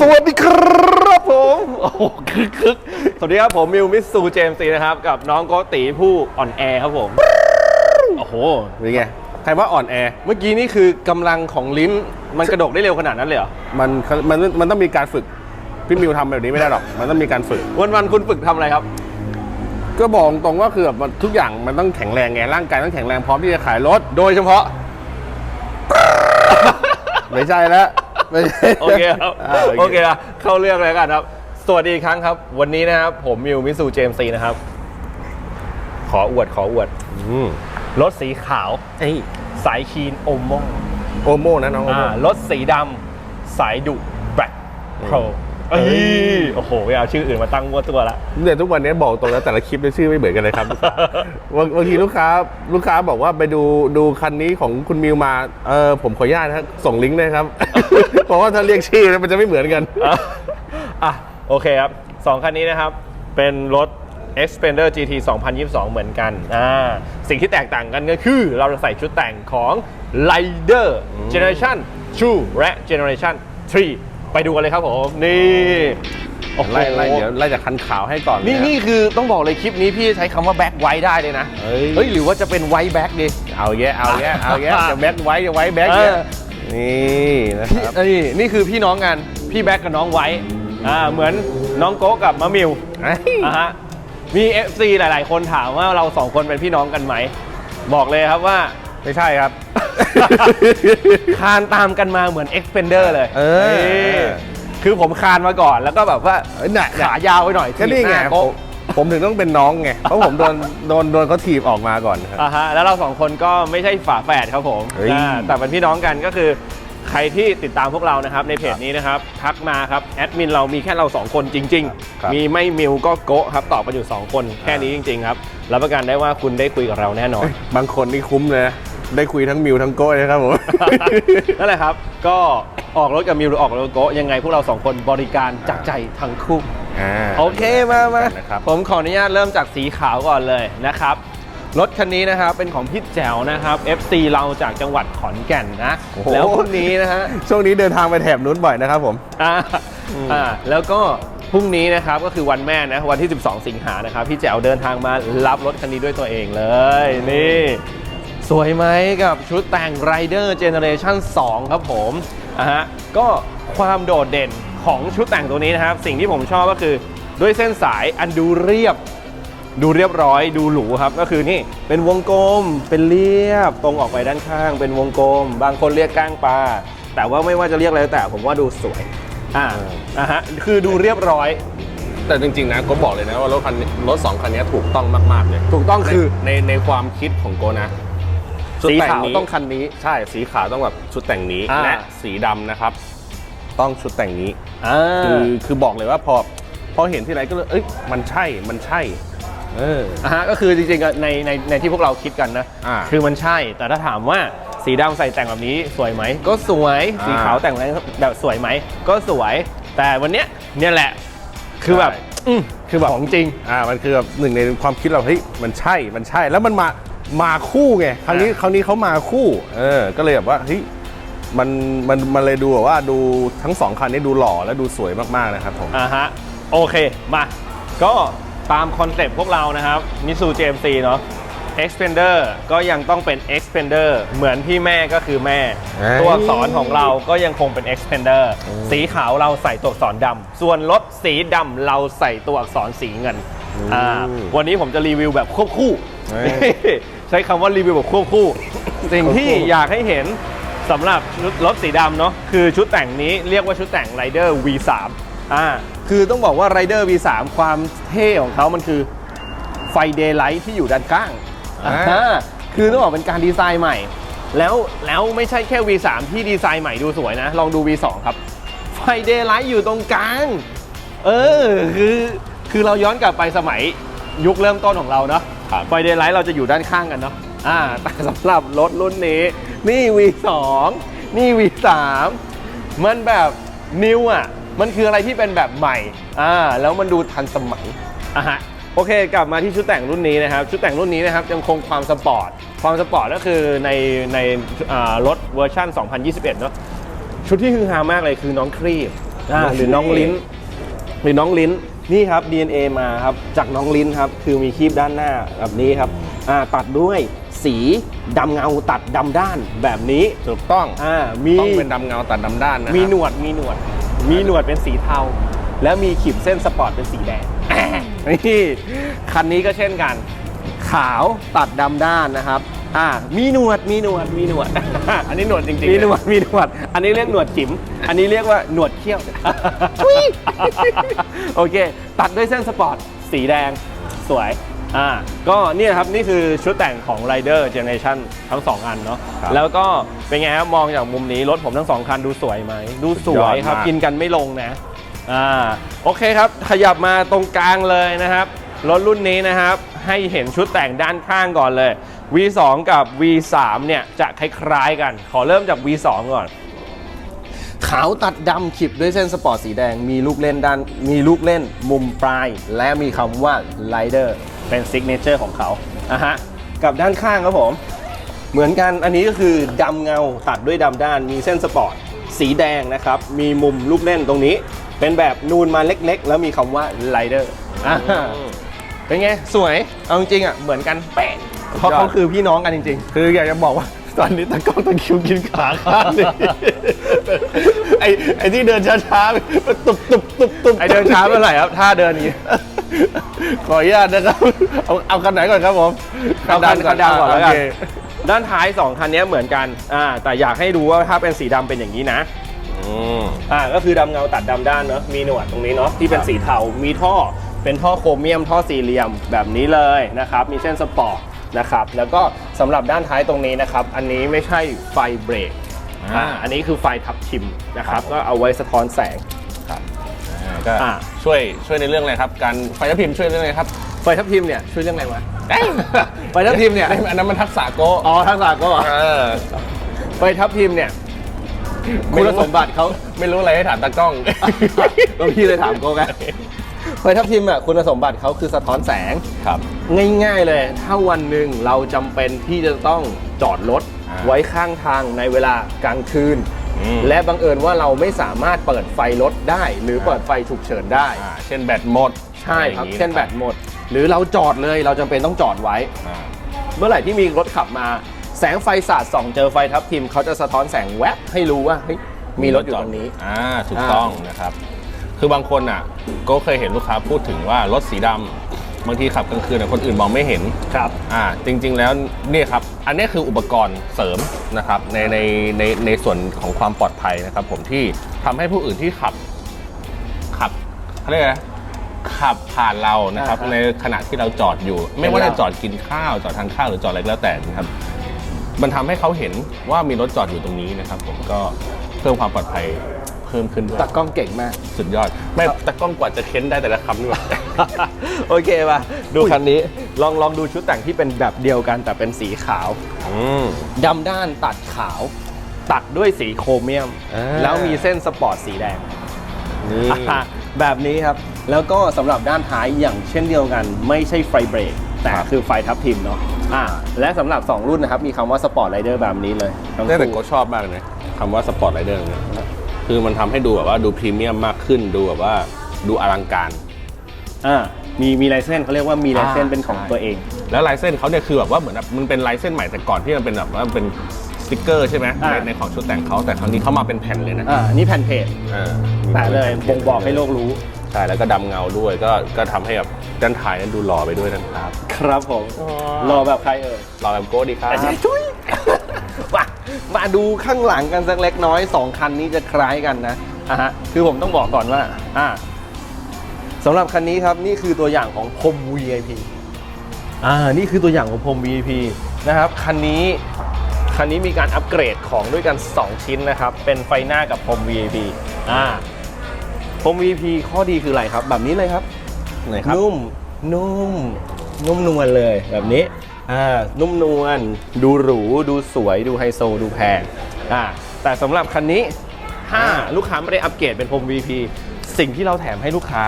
สวัสดีครับผมโอ้โหคึกคึกสวัสดีครับผมมิวมิสซูเจมส์ซีนะครับ กับน้องโกติผู้อ่อนแอครับผม โอ้โหเป็นไงใครว่าอ่อนแอ เมื่อกี้นี่คือกำลังของลิ้นมันกระดกได้เร็วขนาดนั้นเลยเหรอ มันมันมันต้องมีการฝึก พี่มิวทำแบบนี้ไม่ได้หรอก มันต้องมีการฝึก วันวันๆคุณฝึกทำอะไรครับ ก็บอกตรงว่าคือแบบมันทุกอย่างมันต้องแข็งแรงไงร่างกายต้องแข็งแรงพร้อมที่จะขายรถ โดยเฉพาะ ไม่ใช่แล้ว ไม่ใช่ โอเคครับาโอเคอะเข้าเรื่องเลยกันครับ สวัสดีอีกครั้งครับ วันนี้นะครับ ผมมิวมิสซูเจมส์ซีนะครับ ขออวดขออวด อืมรถสีขาวไอ้สายคีนโอโมโอโมนะน้องโอโมอ่ารถสีดำสายดุแบล็คโปร เอ้เอ้ยยโอ้โหไม่เอาชื่ออื่นมาตั้งมั่วตัวละเนี่ยทุกวันนี้บอกตรงแล้วแต่ละคลิปเนี่ยชื่อไม่เหมือนกันเลยครับบางบางทีลูกค้าลูกค้าบอกว่าไปดูดูคันนี้ของคุณมิวมาเออผมขออนุญาตนะครับส่งลิงก์เลยครับเพราะว่าถ้าเรียกชื่อแล้วมันจะไม่เหมือนกันอะอะโอเคครับสองคันนี้นะครับ เป็นรถ Xpander GT 2022 เหมือนกัน อ่า สิ่งที่แตกต่างกันก็คือเราจะใส่ชุดแต่งของ Rider Generation 2 และ Generation 3 ไปดูกันเลยครับผมนี่โอ้โหไล่ไล่เดี๋ยวไล่จากคันขาวให้ก่อนนี่เยนี่คือต้องบอกเลยคลิปนี้พี่ใช้คำว่าแบ็คไว้ได้เลยนะเฮ้ยเฮ้ยหรือว่าจะเป็นไว้แบ็คดีเอาแยะเอาแยะเอาแยะจะแบ็คไว้จะไว้แบ็คเอเนี่ยอนี่นะครับนี่นี่คือพี่น้องกันพี่แบ็คกับน้องไว้อ่าเหมือนน้องโก้กับมะมิวเฮ้ยอะฮะมี FC หลาย ๆ คนถามว่าเราสองคนเป็นพี่น้องกันไหมบอกเลยครับว่าไม่ใช่ครับ คานตามกันมาเหมือน Xpander เลยเออ นี่คือผมคานมาก่อนแล้วก็แบบว่าเอ้ยน่ะขายาวไปหน่อยก็นี่ไงถีบหาผโก๊ะมผมถึงต้องเป็นน้องไง เพราะผมโดนโดนโดนเขาถีบออกมาก่อนครับ อ่าฮะแล้วเราสองคนก็ไม่ใช่ฝาแฝดครับผมเฮ้ย อ่าแต่เป็นพี่น้องกันก็คือใครที่ติดตามพวกเรานะครับในเพจนี้นะครับทักมาครับแอดมินเรามีแค่เรา2คนจริง ครับๆ มีไม่มิวก็โกะครับตอบกันอยู่2คนแค่นี้จริง ๆ ครับรับประกันได้ว่าคุณได้คุยกับเราแน่นอน บางคนนี่คุ้มเลยนะ ได้คุยทั้งมิวทั้งโก้เลยครับผม นั่นแหละครับ ก็ออกรถกับมิวหรือออกรถกับโกะยังไงพวกเราสองคนบริการจากใจทั้งคู่อ่าโอเคมามานะครับผมขออนุญาตเริ่มจากสีขาวก่อนเลยนะครับรถคันนี้นะครับเป็นของพี่แจ๋วนะครับ FC เราจากจังหวัดขอนแก่นนะโอ้โหแล้วพรุ่งนี้นะฮะช่วงนี้เดินทางไปแถบนู้นบ่อยนะครับผมอ่าอ่าแล้วก็พรุ่งนี้นะครับก็คือวันแม่นะวันที่ 12 สิงหานะครับพี่แจ๋วเดินทางมารับรถคันนี้ด้วยตัวเองเลยนี่ สวยไหมกับชุดแต่ง Rider Generation 2 ครับผมอะฮะก็ความโดดเด่นของชุดแต่งตัวนี้นะครับ สิ่งที่ผมชอบก็คือด้วยเส้นสายอันดูเรียบ ดูเรียบร้อยดูหรูครับ ก็คือนี่เป็นวงกลมเป็นเรียบตรงออกไปด้านข้าง เป็นวงกลม บางคนเรียกก้างปลาแต่ว่าไม่ว่าจะเรียกอะไรก็แต่ผมว่าดูสวยอ่าอะฮะคือดูเรียบร้อย แต่จริงๆนะโก็บอกเลยนะว่ารถคันนี้รถสองคันนี้ถูกต้องมากๆเลยถูกต้องคือ ในในในความคิดของโกนะ ชุดสีแต่ขาวนี้ต้องคันนี้ ใช่สีขาวต้องแบบชุดแต่งนี้อ่า และสีดำนะครับ ต้องชุดแต่งนี้ อ่าคือคือบอกเลยว่าพอพอเห็นที่ไรก็เลยเอ้ยมันใช่มันใช่ เอออะฮะก็คือจริงๆอะในในในที่พวกเราคิดกันนะ อ่าคือมันใช่แต่ถ้าถามว่าสีดำใส่แต่งแบบนี้สวยไหม ก็สวยอ่าสีขาวแต่งแบบสวยไหม ก็สวย แต่วันเนี้ยเนี่ยแหละคือแบบใช่ อืมคือแบบของจริง อ่ามันคือแบบหนึ่งในความคิดเราเฮ้ยมันใช่มันใช่แล้วมันมา มาคู่ไงครั้งนี้อ่าครั้งนี้เขามาคู่เออก็เลยแบบว่าเฮ้ยมันมันมันเลยดูแบบว่าดูทั้งสองคันนี้ดูหล่อและดูสวยมากๆนะครับผมอ่าฮะโอเคมาก็ตามคอนเซปต์พวกเรานะครับมิสู JMC เนาะ Xpander ก็ยังต้องเป็น Xpander เหมือนที่แม่ก็คือแม่เอ้ยตัวอักษรของเราก็ยังคงเป็น Xpander สีขาวเราใส่ตัวอักษรดำส่วนรถสีดำเราใส่ตัวอักษรสีเงินอ่าวันนี้ผมจะรีวิวแบบควบคู่เอ้ย ใช้คำว่ารีวิวแบบควบคู่ สิ่งที่อยากให้เห็นสำหรับชุดรถสีดำเนาะคือชุดแต่งนี้เรียกว่าชุดแต่ง Rider V3 อ่าคือต้องบอกว่า Rider V3 ความเท่ของเขามันคือไฟเดย์ไลท์ที่อยู่ด้านข้างอ่าอ่าคือต้องบอกเป็นการดีไซน์ใหม่ แล้วแล้วไม่ใช่แค่ V3 ที่ดีไซน์ใหม่ดูสวยนะ ลองดู V2 ครับ ไฟเดย์ไลท์อยู่ตรงกลาง เออ คือคือเราย้อนกลับไปสมัยยุคเริ่มต้นของเราเนาะ ครับ ไฟเดย์ไลท์เราจะอยู่ด้านข้างกันเนาะอ่าแต่สำหรับรถรุ่นนี้ นี่ V2 นี่ V3 มันแบบนิวอะ มันคืออะไรที่เป็นแบบใหม่อ่าแล้วมันดูทันสมัยอะฮะโอเค กลับมาที่ชุดแต่งรุ่นนี้นะครับ ชุดแต่งรุ่นนี้นะครับยังคงความสปอร์ต ความสปอร์ตก็คือในในอ่ารถเวอร์ชัน2021 เนาะชุดที่ฮือฮามากเลยคือน้องครีบอ่าหรือน้องลิ้น หรือน้องลิ้น นี่ครับ DNA มาครับจากน้องลิ้นครับคือมีครีบด้านหน้าแบบนี้ครับอ่าตัดด้วยสีดำเงาตัดดำด้านแบบนี้ถูกต้องอ่ามีต้องเป็นดำเงาตัดดำด้านนะครับมีหนวดมีหนวด มีหนวดเป็นสีเทา แล้วมีขีดเส้นสปอร์ตเป็นสีแดงนี่คันนี้ก็เช่นกัน ขาวตัดดำด้านนะครับ อ่ามีหนวดมีหนวดมีหนวด อันนี้หนวดจริงๆมีหนวเลยดมีหนวด อันนี้เรียกหนวดจิ๋ม อันนี้เรียกว่าหนวดเขี้ยว โอเค ตัดด้วยเส้นสปอร์ต สีแดง สวย อ่า ก็เนี่ยครับ นี่คือชุดแต่งของ Rider Generation ทั้ง 2 อันเนาะครับแล้วก็เป็นไงครับ มองจากมุมนี้ รถผมทั้ง 2 คันดูสวยไหม ดูสวยครับสุดยอดมากกินกันไม่ลงนะ อ่า โอเคครับ ขยับมาตรงกลางเลยนะครับ รถรุ่นนี้นะครับ ให้เห็นชุดแต่งด้านข้างก่อนเลย V2 กับ V3 เนี่ยจะคล้ายๆกัน ขอเริ่มจาก V2 ก่อน ขาวตัดดำขีดด้วยเส้นสปอร์ตสีแดง มีลูกเล่นด้าน มีลูกเล่นมุมปลาย และมีคำว่า Rider เป็นซิกเนเจอร์ของเขาอะฮะ กับด้านข้างครับผม เหมือนกันอันนี้ก็คือดำเงาตัดด้วยดำด้าน มีเส้นสปอร์ตสีแดงนะครับ มีมุมลูกเล่นตรงนี้ เป็นแบบนูนมาเล็กๆ แล้วมีคำว่า Rider อ่าเป็นไง สวย เอาจริงๆอะ เหมือนกันเป๊ะ เพราะเขาคือพี่น้องกันจริง ๆ คืออยากจะบอกว่าตอนนี้ตะกล้องตะคริวกินขาข้างหนึงไอ้ไอ้ที่เดินช้าๆมันตุบตุบตุบตุบไอเดินช้าเมื่อไหร่ครับท่าเดินอย่างนี้ ขออนุญาตนะครับ เอาเอาคันไหนก่อนครับผมเอาคันคันดำก่อนแล้วกันโเคด้านท้าย 2 คันนี้เหมือนกันอ่าแต่อยากให้ดูว่าถ้าเป็นสีดำเป็นอย่างนี้นะอืมอ่าก็คือดำเงาตัดดำด้านเนอะมีหนวดตรงนี้เนาะที่เป็นสีเทามีท่อเป็นท่อโครเมียมท่อสี่เหลี่ยมแบบนี้เลยนะครับ มีเส้นสปอร์ต นะครับ แล้วก็สำหรับด้านท้ายตรงนี้นะครับ อันนี้ไม่ใช่ไฟเบรกอ่าอันนี้คือไฟทับทิมนะครับก็เอาไว้สะท้อนแสง ครับอ่าก็อ่า ช่วยช่วยในเรื่องอะไรครับ การไฟทับพิมพ์ช่วยเรื่องอะไรครับไฟทับทิมเนี่ยช่วยเรื่องอะไรวะ เอ้ยไฟทับทิมเนี่ย อันนั้นมันทักษะโกะอ๋อทักษะก็เออไฟทับทิมเนี่ยคุณสมบัติเขา ไม่รู้อะไรให้ถามตากล้อง ก็พี่เลยถามโกไง ไฟทับทิมอะคุณสมบัติเขาคือสะท้อนแสง ครับ ง่ายๆเลย ถ้าวันหนึ่งเราจำเป็นที่จะต้องจอดรถอ่าไว้ข้างทางในเวลากลางคืน อืม และบังเอิญว่าเราไม่สามารถเปิดไฟรถได้ หรืออ่าเปิดไฟฉุกเฉินได้ อ่าเช่นแบตหมดใช่ครับอะไรอย่างงี้เช่นแบตหมด หรือเราจอดเลยเราจำเป็นต้องจอดไว้ อ่าเมื่อไหร่ที่มีรถขับมา แสงไฟสาดส่องเจอไฟทับทิมเขาจะสะท้อนแสงแวบให้รู้ว่าเฮ้ยมีรถอยู่ตรงนี้ อ่าถูกต้องนะครับ คือบางคนอะ ก็เคยเห็นลูกค้าพูดถึงว่ารถสีดำบางทีขับกลางคืนอะคนอื่นมองไม่เห็น ครับ อ่าจริงๆแล้วเนี่ยครับ อันนี้คืออุปกรณ์เสริมนะครับในในในในส่วนของความปลอดภัยนะครับ ผมที่ทำให้ผู้อื่นที่ขับขับเขาเรียกอะไรนะขับผ่านเรานะครับ อ่าฮะในขณะที่เราจอดอยู่ ไม่ว่าเป็นจะเราจอดกินข้าวจอดทานข้าวหรือจอดอะไรก็แล้วแต่นะครับ มันทำให้เขาเห็นว่ามีรถจอดอยู่ตรงนี้นะครับ ผมก็เพิ่มความปลอดภัย เพิ่มขึ้นด้วยตากล้องเก่งมาก สุดยอด ไม่ครับแต่กล้องกว่าจะเค้นได้แต่ละคำนี่หว่า โอเคป่ะดูคันนี้ลองลองดูชุดแต่งที่เป็นแบบเดียวกันแต่เป็นสีขาวอืมดำด้านตัดขาว ตัดด้วยสีโครเมียม อ่า แล้วมีเส้นสปอร์ตสีแดง นี่ อะแบบนี้ครับ แล้วก็สำหรับด้านท้ายอย่างเช่นเดียวกัน ไม่ใช่ไฟเบรก แต่คือไฟทับทิมเนาะอ่าและสำหรับ 2 รุ่นนะครับ มีคำว่าสปอร์ตไรเดอร์แบบนี้เลยทั้งแต่แต่คู่ก็ชอบมากเลยนะคำว่าสปอร์ตไรเดอร์เนี่ย คือมันทำให้ดูแบบว่าดูพรีเมียมมากขึ้นดูแบบว่าดูอลังการอ่ามีมีลายเส้นเขาเรียกว่ามีลายเส้นอ่าเป็นของใช่ตัวเอง แล้วลายเส้นเขาเนี่ยคือแบบว่าเหมือนแบบมันเป็นลายเส้นใหม่แต่ก่อนที่มันเป็นแบบว่าเป็นสติกเกอร์ใช่ไหมอ่าในในของชุดแต่งเขาแต่ครั้งนี้เขามาเป็นแผ่นเลยนะอ่านี่แผ่นเพจเออแปะเลยบ่งบอกให้โลกรู้ใช่แล้วก็ดำเงาด้วยก็ก็ทำให้แบบด้านท้ายนั้นดูหล่อไปด้วยนะครับ ครับผมรอแบบใครเอ่ยหล่อแบบโก้ดีครับชุย มามาดูข้างหลังกันสักเล็กน้อยสองคันนี้จะคล้ายกันนะอะฮะคือผมต้องบอกก่อนว่าอ่าสำหรับคันนี้ครับนี่คือตัวอย่างของพรม VIP อ่านี่คือตัวอย่างของพรม VIP นะครับคันนี้คันนี้มีการอัปเกรดของด้วยกัน 2 ชิ้นนะครับ เป็นไฟหน้ากับพรม VIP อ่าพรม VIP ข้อดีคืออะไรครับ แบบนี้เลยครับไหนครับนุ่มนุ่มนุ่มนวลเลยแบบนี้อ่า นุ่มนวลดูหรู ดูสวยดูไฮโซ ดูแพงอ่าแต่สำหรับคันนี้ถ้าลูกค้าไม่ได้อัปเกรดเป็นพรม VP สิ่งที่เราแถมให้ลูกค้า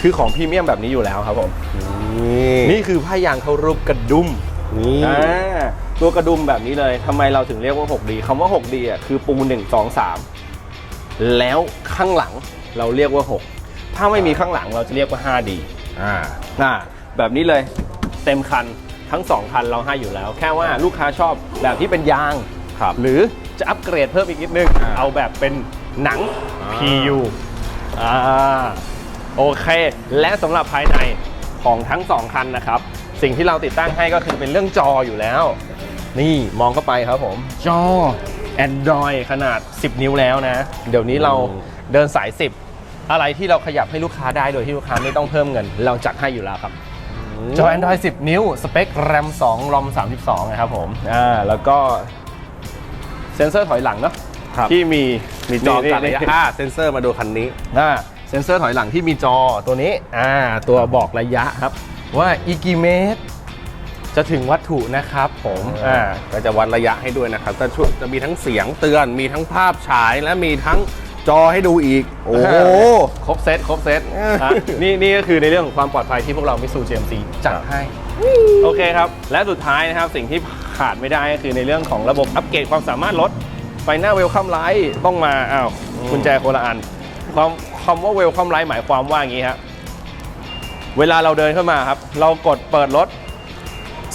คือของพรีเมียมแบบนี้อยู่แล้วครับผม นี่นี่คือผ้ายางเข้ารูปกระดุมนี่อ่าตัวกระดุมแบบนี้เลยทำไมเราถึงเรียกว่า 6D คำว่า 6D อะคือปู 1 2 3 แล้วข้างหลังเราเรียกว่า 6 ถ้าไม่มีข้างหลังเราจะเรียกว่า 5D อ่าอ่าแบบนี้เลยเต็มคัน ทั้ง 2 คันเราให้อยู่แล้ว แค่ว่าลูกค้าชอบแบบที่เป็นยาง ครับ หรือจะอัปเกรดเพิ่มอีกนิดนึง อ่าเอาแบบเป็นหนัง อ่า PU อ่าโอเค และสำหรับภายในของทั้ง 2 คันนะครับ สิ่งที่เราติดตั้งให้ก็คือเป็นเรื่องจออยู่แล้ว นี่มองเข้าไปครับผม จอ Android ขนาด 10 นิ้วแล้วนะ เดี๋ยวนี้เราเดินสาย 10 อะไรที่เราขยับให้ลูกค้าได้โดยที่ลูกค้าไม่ต้องเพิ่มเงิน เราจัดให้อยู่แล้วครับ จอ Android 10 นิ้ว สเปค RAM 2 ROM 32 นะครับผม อ่า แล้วก็เซ็นเซอร์ถอยหลังเนาะครับที่มีมีจอนี่กัดระยะนี่ อ่าเซนเซอร์มาดูคันนี้ อ่าเซ็นเซอร์ถอยหลังที่มีจอตัวนี้ อ่า ตัวบอกระยะครับ ว่าอีกกี่เมตร จะถึงวัตถุนะครับผม อ่า ก็จะวัดระยะให้ด้วยนะครับก็ช่วยจะมีทั้งเสียงเตือน มีทั้งภาพฉายและมีทั้ง จอให้ดูอีก โอ้โห ครบเซตครบเซตเอออะนี่นี่ก็คือในเรื่องของความปลอดภัยที่พวกเรามิสู GMC จัดให้ โอเคครับ และสุดท้ายนะครับสิ่งที่ขาดไม่ได้ก็คือในเรื่องของระบบอัปเกรดความสามารถรถไฟหน้าเวลคัมไลท์ต้องมาอ้าวกุญแจคนละอันความคำว่าเวลคัมไลท์หมายความว่าอย่างนี้ครับเวลาเราเดินเข้ามาครับ เรากดเปิดรถ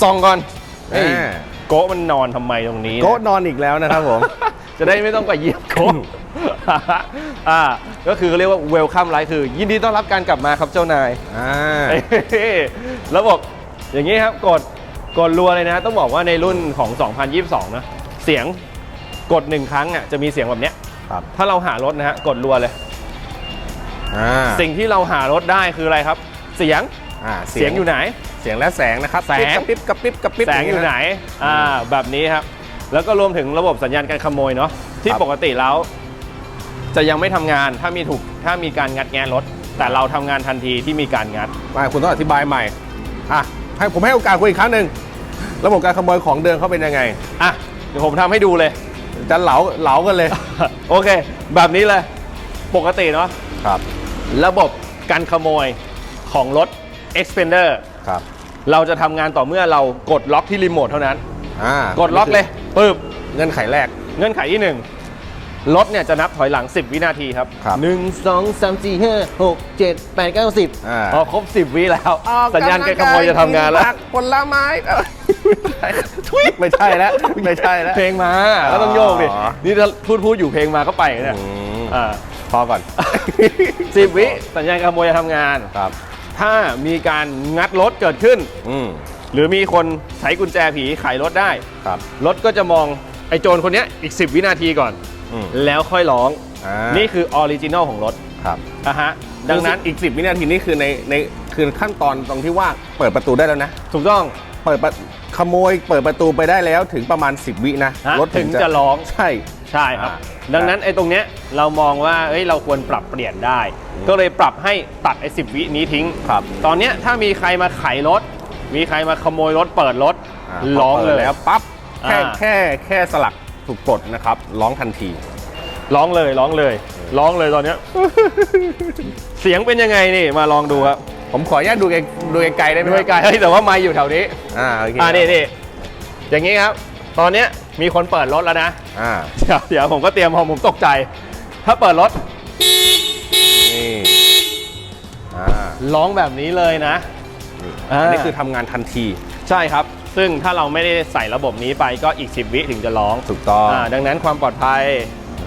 ส่องก่อนเฮ้ยอ่า โกะมันนอนทำไมตรงนี้ โก๊ะนอนอีกแล้วนะครับผม จะได้ไม่ต้องไปเหยียบโกะ อ่าก็คือเรียกว่าเวลคัมไลท์คือ ยินดีต้อนรับการกลับมาครับเจ้านายอ่าระบบอย่างนี้ครับกดกดรัวเลยนะ ต้องบอกว่าในรุ่นของ 2022 นะ เสียงกดหนึ่งครั้งอะจะมีเสียงแบบเนี้ยครับถ้าเราหารถนะฮะกดรัวเลยอ่าสิ่งที่เราหารถได้คืออะไรครับ เสียงอ่าเสียงอยู่ไหน เสียงและแสงนะครับแสงกระพริบกระพริบกระพริบแสงอยู่ไหนอ่าแบบนี้ครับ แล้วก็รวมถึงระบบสัญญาณการขโมยเนาะที่ปกติแล้ว จะยังไม่ทำงานถ้ามีถูกถ้ามีการงัดแงะรถ แต่เราทำงานทันทีที่มีการงัดมาคุณต้องอธิบายใหม่อะให้ผมให้โอกาสคุณอีกครั้งหนึ่งระบบการขโมยของเดินเขาเป็นยังไงอะเดี๋ยวผมทำให้ดูเลย จะเหลาเหลากันเลย โอเค แบบนี้เลยปกติเนาะครับ ระบบการขโมยของรถ Expander ครับเราจะทำงานต่อเมื่อเรากดล็อกที่รีโมทเท่านั้นอ่ากดล็อกเลยปึ๊บเงื่อนไขแรก เงื่อนไขที่1 รถเนี่ยจะนับถอยหลัง 10 วินาทีครับ ครับ1 2 3 4 5 6 7 8 9 10อ่าพอครบ 10 วิแล้ว สัญญาณการขโมยจะทำงานแล้วผลไม้เอ้ยทุย ไม่ใช่แล้วไม่ใช่แล้ว เพลงมาก็ต้องโยกดิ อ๋อนี่ถ้าพูดพูดอยู่เพลงมาก็ไปเนี่ยอืม อ่าพอก่อนสิบวิสัญญาณการขโมยจะทำงาน ครับ ถ้ามีการงัดรถเกิดขึ้น อืมหรือมีคนใช้กุญแจผีไขรถได้ ครับ รถก็จะมองไอ้โจรคนเนี้ยอีก 10 วินาทีก่อน อืมแล้วค่อยร้อง อ่านี่คือออริจินอลของรถครับ นะฮะ ดังนั้นอีก 10 วินาทีนี่คือในในคือขั้นตอนตรงที่ว่าเปิดประตูได้แล้วนะ ถูกต้อง เปิดประขโมยเปิดประตูไปได้แล้วถึงประมาณ 10 วินะฮะรถถึงจะร้อง ใช่ ใช่ครับ อ่าดังนั้นไอ้ตรงเนี้ยเรามองว่าเอ้ยเราควรปรับเปลี่ยนได้ก็เลยปรับให้ตัดไอ้สิวินี้ทิ้ง ครับ ตอนเนี้ยถ้ามีใครมาไขรถ มีใครมาขโมยรถเปิดรถาร้องพเลยปิดแล้วปั๊บแค่อ่า แค่แค่สลัก ถูกปลดนะครับ ร้องทันที ร้องเลยร้องเลย ร้องเลยตอนเนี้ย เสียงเป็นยังไงนี่มาลองดูครับผมขออนุญาตดูไกลดูไกลๆได้ไหมด้วยกายเฮ้ยแต่ว่าไม่อยู่แถวนี้อ่าโอเคอ่านี่นี่อย่างนี้ครับ ตอนเนี้ยมีคนเปิดรถแล้วนะ อ่าเดี๋ยวเดี๋ยวผมก็เตรียมพอผมตกใจ ถ้าเปิดรถนี่อ่าร้องแบบนี้เลยนะอ่า อันนี้คือทำงานทันที ใช่ครับ ซึ่งถ้าเราไม่ได้ใส่ระบบนี้ไปก็อีก 10 วิถึงจะร้องถูกต้องอ่าดังนั้นความปลอดภัย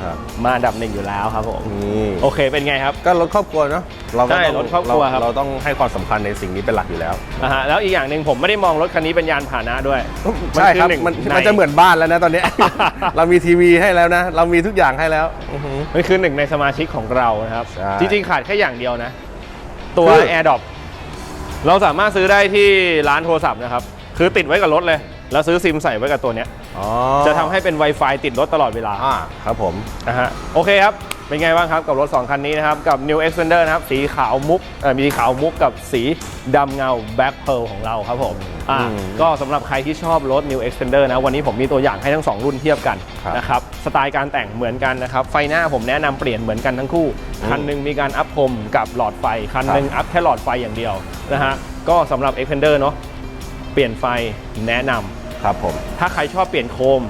ครับมาอันดับหนึ่งอยู่แล้วครับผมนี่โอเคเป็นไงครับ ก็รถครอบครัวเนาะเราก็ใช่ต้องรถครอบครัวครับ เราต้องให้ความสำคัญในสิ่งนี้เป็นหลักอยู่แล้วอ่าฮะแล้วอีกอย่างหนึ่งผมไม่ได้มองรถคันนี้เป็นยานพาหนะด้วยใช่ครับหนึ่งมันในมันจะเหมือนบ้านแล้วนะตอนเนี้ย เรามีทีวีให้แล้วนะ เรามีทุกอย่างให้แล้วอื้อหือ มันคือหนึ่งในสมาชิกของเรานะครับ ใช่จริงๆขาดแค่อย่างเดียวนะ ตัว คือ AirDrop เราสามารถซื้อได้ที่ร้านโทรศัพท์นะครับ คือติดไว้กับรถเลย แล้วซื้อซิมใส่ไว้กับตัวเนี้ย อ๋อจะทำให้เป็น Wi-Fi ติดรถตลอดเวลา อ่าครับผม นะฮะโอเคครับ เป็นไงบ้างครับกับรถ 2 คันนี้นะครับ กับ New Xpander นะครับ สีขาวมุกเอ่อมีขาวมุกกับสีดำเงา Black Pearl ของเราครับผมอ่าอืมก็สำหรับใครที่ชอบรถ New Xpander นะ วันนี้ผมมีตัวอย่างให้ทั้ง 2 รุ่นเทียบกันครับ นะครับ สไตล์การแต่งเหมือนกันนะครับ ไฟหน้าผมแนะนำเปลี่ยนเหมือนกันทั้งคู่อืมคันหนึงมีการอัพพรมกับหลอดไฟ คันหนึงอัพแค่หลอดไฟอย่างเดียวนะฮะก็สำหรับ Xpander เนาะ เปลี่ยนไฟแนะนำครับผม ถ้าใครชอบเปลี่ยนโคม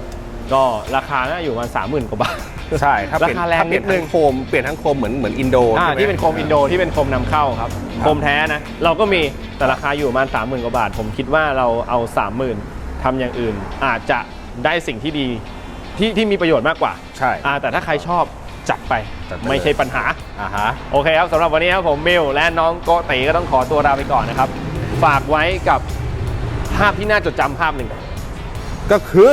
ก็ราคาน่าอยู่ประมาณสามหมื่นกว่าบาท ใช่ถ้าเปลี่ยนราคาแรงถ้าเปลี่ยนนิดนึทั้งง โคมเปลี่ยนทั้งโคมเหมือนเหมือนอินโดอ่าใช่ไหมที่เป็นโคมอินโดที่เป็นโคมนำเข้าครับครับ โคมแท้นะ เราก็มีแต่ราคาอยู่ประมาณสามหมื่นกว่าบาท ผมคิดว่าเราเอาสามหมื่นทำอย่างอื่น อาจจะได้สิ่งที่ดีที่ที่มีประโยชน์มากกว่าใช่ อ่าแต่ถ้าใครชอบจัดไปจัดไปไม่ใช่ปัญหา อ่าฮะ โอเคครับสำหรับวันนี้ครับผมมิวและน้องโกติก็ต้องขอตัวลาไปก่อนนะครับ ฝากไว้กับ ภาพที่น่าจดจำภาพหนึ่งก็คือ